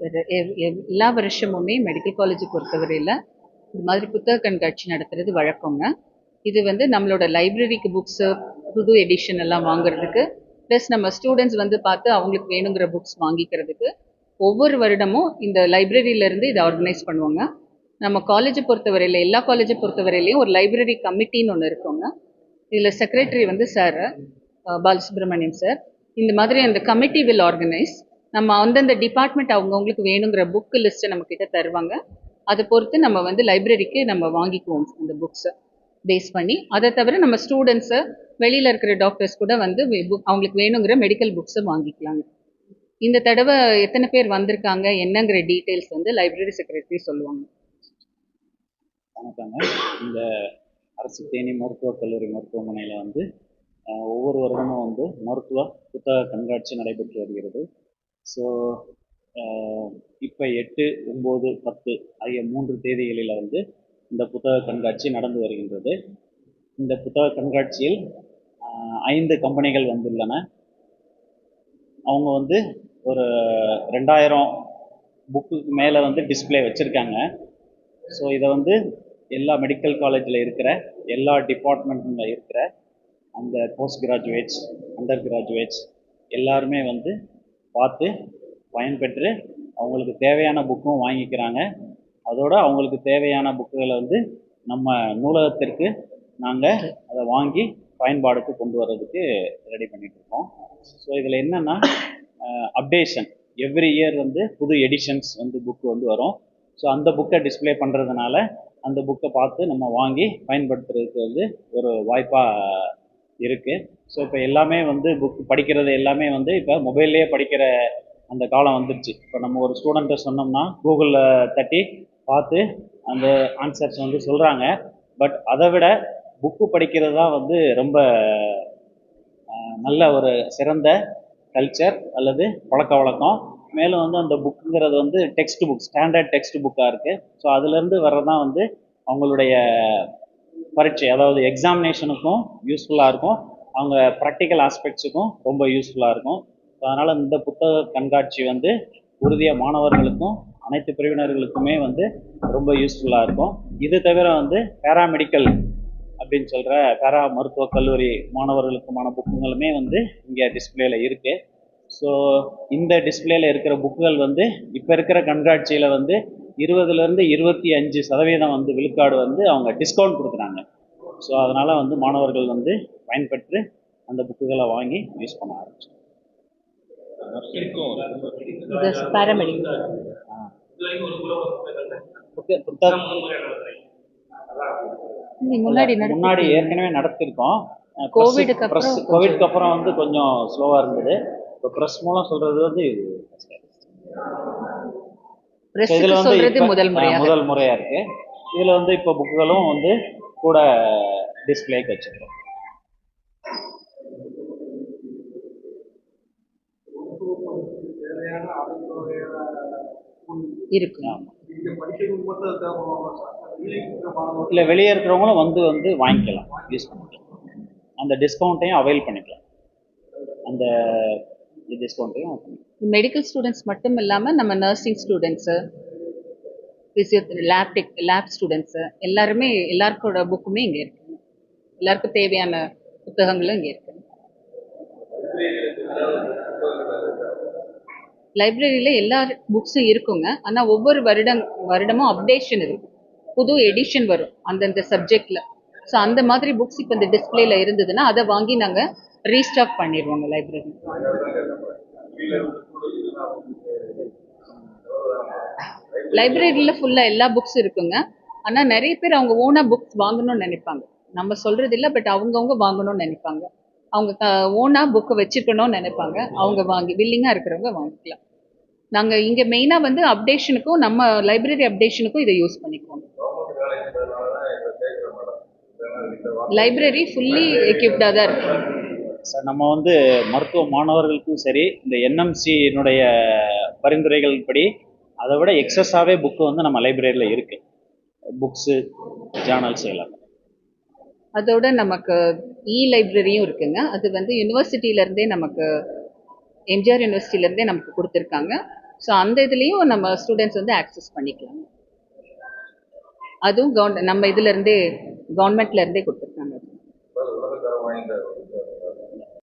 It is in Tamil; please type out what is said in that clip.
எவ்- எவ்- எல்லா வருஷமுமே மெடிக்கல் காலேஜ் பொறுத்தவரையில் இது மாதிரி புத்தக கண்காட்சி நடத்துறது வழக்கங்க. இது வந்து நம்மளோட லைப்ரரிக்கு புக்ஸு புது எடிஷன் எல்லாம் வாங்குறதுக்கு ப்ளஸ் நம்ம ஸ்டூடெண்ட்ஸ் வந்து பார்த்து அவங்களுக்கு வேணுங்கிற புக்ஸ் வாங்கிக்கிறதுக்கு ஒவ்வொரு வருடமும் இந்த லைப்ரரியிலேருந்து இதை ஆர்கனைஸ் பண்ணுவாங்க. நம்ம காலேஜை பொறுத்தவரையில் எல்லா காலேஜை பொறுத்தவரையிலையும் ஒரு லைப்ரரி கமிட்டின்னு ஒன்று இருக்கோங்க. இதில் செக்ரட்டரி வந்து சார் பாலசுப்ரமணியம் சார் இந்த மாதிரி அந்த கமிட்டி வில் ஆர்கனைஸ் நம்ம அந்தந்த டிபார்ட்மெண்ட் அவங்கவுங்களுக்கு வேணுங்கிற புக் லிஸ்ட்டை நம்ம கிட்ட தருவாங்க. அதை பொறுத்து நம்ம வந்து லைப்ரரிக்கு நம்ம வாங்கிக்குவோம் அந்த புக்ஸை பேஸ் பண்ணி. அதை தவிர நம்ம ஸ்டூடெண்ட்ஸை வெளியில் இருக்கிற டாக்டர்ஸ் கூட வந்து அவங்களுக்கு வேணுங்கிற மெடிக்கல் புக்ஸை வாங்கிக்கலாங்க. இந்த தடவை எத்தனை பேர் வந்திருக்காங்க என்னங்கிற டீட்டெயில்ஸ் வந்து லைப்ரரி செக்ரட்டரி சொல்லுவாங்க. வணக்கங்க. இந்த அரசு தேனி மருத்துவக் கல்லூரி மருத்துவமனையில் வந்து ஒவ்வொரு வருடமும் வந்து மருத்துவ புத்தக கண்காட்சி நடைபெற்று வருகிறது. ஸோ இப்போ எட்டு ஒம்பது பத்து ஆகிய மூன்று தேதிகளில் வந்து இந்த புத்தக கண்காட்சி நடந்து வருகின்றது. இந்த புத்தக கண்காட்சியில் ஐந்து கம்பெனிகள் வந்துள்ளன. அவங்க வந்து ஒரு ரெண்டாயிரம் புக்குக்கு மேலே வந்து டிஸ்ப்ளே வச்சுருக்காங்க. ஸோ இதை வந்து எல்லா மெடிக்கல் காலேஜில் இருக்கிற எல்லா டிபார்ட்மெண்ட்டில் இருக்கிற அந்த போஸ்ட் கிராஜுவேட்ஸ் அண்டர் கிராஜுவேட்ஸ் எல்லாருமே வந்து பார்த்து பயன்பெற்று அவங்களுக்கு தேவையான புக்கும் வாங்கிக்கிறாங்க. அதோடு அவங்களுக்கு தேவையான புக்குகளை வந்து நம்ம நூலகத்திற்கு நாங்கள் அதை வாங்கி பயன்பாடுக்கு கொண்டு வர்றதுக்கு ரெடி பண்ணிகிட்ருக்கோம் ஸோ இதில் என்னென்னா அப்டேஷன் எவ்ரி இயர் வந்து புது எடிஷன்ஸ் வந்து புக்கு வந்து வரும். ஸோ அந்த புக்கை டிஸ்ப்ளே பண்ணுறதுனால அந்த புக்கை பார்த்து நம்ம வாங்கி பயன்படுத்துறதுக்கு வந்து ஒரு வாய்ப்பாக இருக்குது ஸோ இப்போ எல்லாமே வந்து புக் படிக்கிறது எல்லாமே வந்து இப்போ மொபைல்லேயே படிக்கிற அந்த காலம் வந்துருச்சு. இப்போ நம்ம ஒரு ஸ்டூடெண்ட்டை சொன்னோம்னா கூகுளில் தட்டி பார்த்து அந்த ஆன்சர்ஸ் வந்து சொல்கிறாங்க பட் அதை விட புக்கு படிக்கிறது தான் வந்து ரொம்ப நல்ல ஒரு சிறந்த கல்ச்சர் அல்லது பழக்க வழக்கம். மேலும் வந்து அந்த புக்குங்கிறது வந்து டெக்ஸ்ட் புக் ஸ்டாண்டர்ட் டெக்ஸ்ட் புக்காக இருக்குது ஸோ அதுலேருந்து வர்றதான் வந்து அவங்களுடைய பரீட்சை அதாவது எக்ஸாமினேஷனுக்கும் யூஸ்ஃபுல்லாக இருக்கும். அவங்க ப்ராக்டிக்கல் ஆஸ்பெக்ட்ஸுக்கும் ரொம்ப யூஸ்ஃபுல்லாக இருக்கும். ஸோ அதனால் இந்த புத்தக கண்காட்சி வந்து உறுதியாக மாணவர்களுக்கும் அனைத்து பிரிவினர்களுக்குமே வந்து ரொம்ப யூஸ்ஃபுல்லாக இருக்கும். இது தவிர வந்து பேராமெடிக்கல் அப்படின்னு சொல்கிற பேரா மருத்துவக் கல்லூரி மாணவர்களுக்குமான புக்குங்களுமே வந்து இங்கே டிஸ்பிளேல இருக்குது ஸோ இந்த டிஸ்பிளேல இருக்கிற புக்குகள் வந்து இப்போ இருக்கிற கண்காட்சியில் வந்து இருபதுலேருந்து இருபத்தி அஞ்சு சதவீதம் வந்து விழுக்காடு வந்து அவங்க டிஸ்கவுண்ட் கொடுக்குறாங்க. ஸோ அதனால் வந்து மாணவர்கள் வந்து பயன்பெற்று அந்த புக்குகளை வாங்கி யூஸ் பண்ண புத்தகம் முன்னாடி ஏற்கனவே நடத்திருக்கோம். கோவிடுக்கு கோவிட்க்கு அப்புறம் வந்து கொஞ்சம் ஸ்லோவாக இருந்தது. இப்போ ப்ரெஸ் மூலம் சொல்கிறது வந்து இது இதுல வந்து முதல் ஆ, முறையாக. முதல் முறையா இருக்கு. இதுல வந்து இப்ப புக்குகளும் வந்து கூட டிஸ்பிளேக்கு வச்சிருக்கோம். இருக்கு. ஆமா. இல்ல வெளியே இருக்கிறவங்களும் வந்து வந்து வாங்கிக்கலாம். யூஸ் பண்ணிக்கலாம் அந்த டிஸ்கவுண்ட்டையும் அவைல் பண்ணிக்கலாம். அந்த டிஸ்கவுண்ட்டையும் மெடிக்கல் ஸ்டூடெண்ட்ஸ் மட்டும் இல்லாமல் நம்ம nursing students physio lab tech lab students எல்லாருமே எல்லாருக்கோட புக்குமே இங்கே இருக்கு. எல்லாருக்கும் தேவையான புத்தகங்களும் இங்கே இருக்கு. லைப்ரரியில் எல்லா புக்ஸும் இருக்குங்க. ஆனால் ஒவ்வொரு வருடம் வருடமும் அப்டேஷன் இருக்கும் புது எடிஷன் வரும். அந்தந்த சப்ஜெக்டில் ஸோ அந்த மாதிரி புக்ஸ் இப்போ இந்த டிஸ்பிளேல இருந்ததுன்னா அதை வாங்கி நாங்கள் ரீஸ்டாக் பண்ணிடுவோங்க லைப்ரரி. லைப்ரரியில் ஃபுல்லாக எல்லா புக்ஸும் இருக்குங்க. ஆனால் நிறைய பேர் அவங்க ஓனாக புக்ஸ் வாங்கணும்னு நினைப்பாங்க. நம்ம சொல்கிறது இல்லை பட் அவங்கவுங்க வாங்கணும்னு நினைப்பாங்க. அவங்க ஓனாக புக்கை வச்சுக்கணும்னு நினைப்பாங்க. அவங்க வாங்கி வில்லிங்காக இருக்கிறவங்க வாங்கிக்கலாம். நாங்கள் இங்கே மெயினாக வந்து அப்டேஷனுக்கும் நம்ம லைப்ரரி அப்டேஷனுக்கும் இதை யூஸ் பண்ணிக்குவோம். லைப்ரரி ஃபுல்லி எக்யூப்டாக தான் இருக்கு. சார் நம்ம வந்து மருத்துவ மாணவர்களுக்கும் சரி இந்த என்எம்சியினுடைய பரிந்துரைகள் படி அதை விட எக்ஸஸாகவே புக்கு வந்து நம்ம லைப்ரரியில் இருக்குது புக்ஸு ஜேர்னல்ஸ் எல்லாமே. அதோட நமக்கு இ லைப்ரரியும் இருக்குங்க. அது வந்து யூனிவர்சிட்டியிலேருந்தே நமக்கு எம்ஜிஆர் யூனிவர்சிட்டியிலேருந்தே நமக்கு கொடுத்துருக்காங்க. ஸோ அந்த இதுலேயும் நம்ம ஸ்டூடெண்ட்ஸ் வந்து ஆக்சஸ் பண்ணிக்கலாம். அதுவும் கவர்மெண்ட் நம்ம இதுலேருந்தே கவர்மெண்ட்லேருந்தே கொடுத்துருக்காங்க.